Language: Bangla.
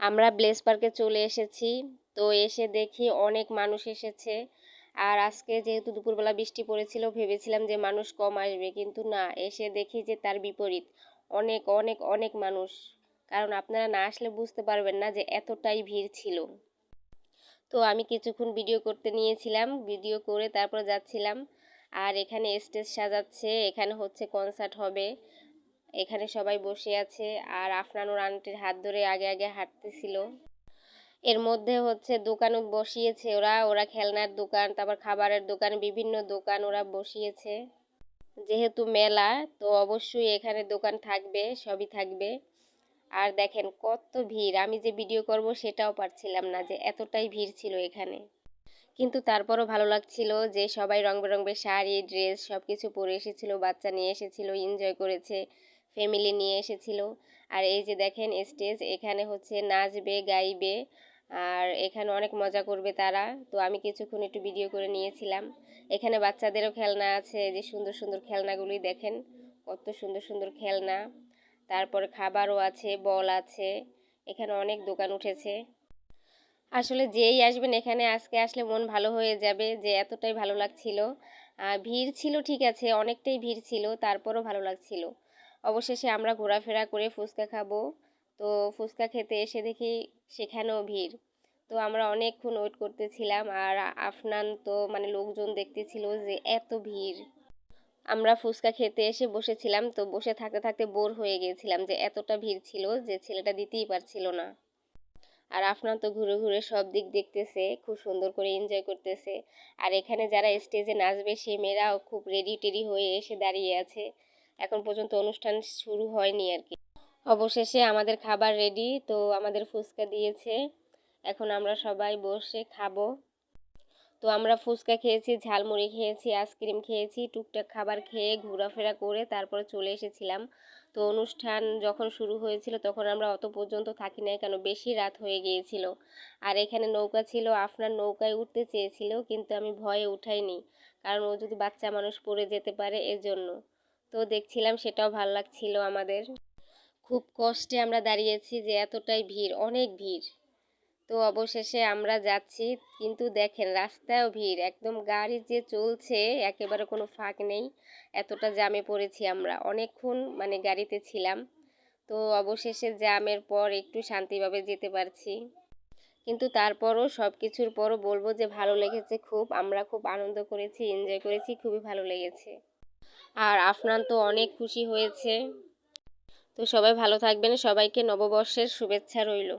আমরা ব্লেস পার্কে চলে এসেছি। তো এসে দেখি অনেক মানুষ এসেছে। আর আজকে যেহেতু দুপুরবেলা বৃষ্টি পড়েছিল, ভেবেছিলাম যে মানুষ কম আসবে, কিন্তু না, এসে দেখি যে তার বিপরীত। অনেক অনেক অনেক মানুষ। কারণ আপনারা না আসলে বুঝতে পারবেন না যে এতটাই ভিড় ছিল। তো আমি কিছুক্ষণ ভিডিও করতে নিয়েছিলাম, ভিডিও করে তারপর যাচ্ছিলাম। আর এখানে স্টেজ সাজাচ্ছে, এখানে হচ্ছে কনসার্ট হবে। এখানে সবাই বসে আছে আর আফনানুর আন্টির হাত ধরে আগে আগে হাঁটতেছিল। এর মধ্যে হচ্ছে দোকানও বসিয়েছে ওরা ওরা খেলনার দোকান, তারপর খাবারের দোকান, বিভিন্ন দোকান ওরা বসিয়েছে। যেহেতু মেলা, তো অবশ্যই এখানে দোকান থাকবে, সবই থাকবে। আর দেখেন কত ভিড়, আমি যে ভিডিও করব সেটাও পারছিলাম না যে এতটাই ভিড় ছিল এখানে। কিন্তু তারপরও ভালো লাগছিল যে সবাই রং বেরঙের শাড়ি, ড্রেস সব কিছু পরে এসেছিল, বাচ্চা নিয়ে এসেছিল এনজয় করেছে। ফ্যামিলি নিয়ে এসেছিল। আর এই যে দেখেন স্টেজ এখানে হচ্ছে নাচবে, গাইবে, আর এখানে অনেক মজা করবে তারা। তো আমি কিছুক্ষণ একটু ভিডিও করে নিয়েছিলাম। এখানে বাচ্চাদেরও খেলনা আছে যে সুন্দর সুন্দর খেলনাগুলি দেখেন, কত সুন্দর সুন্দর খেলনা। তারপরে খাবারও আছে, বল আছে, এখানে অনেক দোকান উঠেছে। আসলে যেই আসবেন এখানে, আজকে আসলে মন ভালো হয়ে যাবে যে এতটাই ভালো লাগছিল। ভিড় ছিল ঠিক আছে, অনেকটাই ভিড় ছিল, তারপরও ভালো লাগছিল। অবশেষে আমরা ঘোরাফেরা করে ফুচকা খাব। তো ফুচকা খেতে এসে দেখি সেখানেও ভিড়। তো আমরা অনেকক্ষণ ওয়েট করতেছিলাম আর আফনান তো মানে লোকজন দেখতেছিল যে এত ভিড়। আমরা ফুচকা খেতে এসে বসেছিলাম, তো বসে থাকতে থাকতে বোর হয়ে গিয়েছিলাম যে এতটা ভিড় ছিল যে ছেলেটা দিতেই পারছিল না। আর আফনান তো ঘুরে ঘুরে সব দিক দেখতেছে, খুব সুন্দর করে এনজয় করতেছে। আর এখানে যারা স্টেজে নাচবে, সে মেয়েরাও খুব রেডি টেডি হয়ে এসে দাঁড়িয়ে আছে। এখন পর্যন্ত অনুষ্ঠান শুরু হয়নি আর কি। অবশেষে আমাদের খাবার রেডি তো আমাদের ফুচকা দিয়েছে। এখন আমরা সবাই বসে খাব। তো আমরা ফুচকা খেয়েছি, ঝালমুড়ি খেয়েছি, আইসক্রিম খেয়েছি, টুকটাক খাবার খেয়ে ঘোরাফেরা করে তারপরে চলে এসেছিলাম। তো অনুষ্ঠান যখন শুরু হয়েছিল তখন আমরা অত পর্যন্ত থাকি নাই, কেন বেশি রাত হয়ে গিয়েছিল। আর এখানে নৌকা ছিল আপনার নৌকায় উঠতে চেয়েছিল, কিন্তু আমি ভয়ে উঠাইনি, কারণ ও যদি বাচ্চা মানুষ পড়ে যেতে পারে এজন্য। তো দেখছিলাম সেটাও ভালো লাগছিল আমাদের। খুব কষ্টে আমরা দাঁড়িয়েছি যে এতটাই ভিড়, অনেক ভিড়। তো অবশেষে আমরা যাচ্ছি, কিন্তু দেখেন রাস্তায়ও ভিড়, একদম গাড়ি যে চলছে একেবারে কোনো ফাঁক নেই, এতটা জামে পড়েছি আমরা। অনেকক্ষণ মানে গাড়িতে ছিলাম, তো অবশেষে জামের পর একটু শান্তিভাবে যেতে পারছি। কিন্তু তারপরও সব কিছুর পরও বলব যে ভালো লেগেছে খুব, আমরা খুব আনন্দ করেছি, এনজয় করেছি, খুবই ভালো লেগেছে। আর আফনান তো অনেক খুশি হয়েছে। তো সবাই ভালো থাকবেন। সবাইকে নববর্ষের শুভেচ্ছা রইল।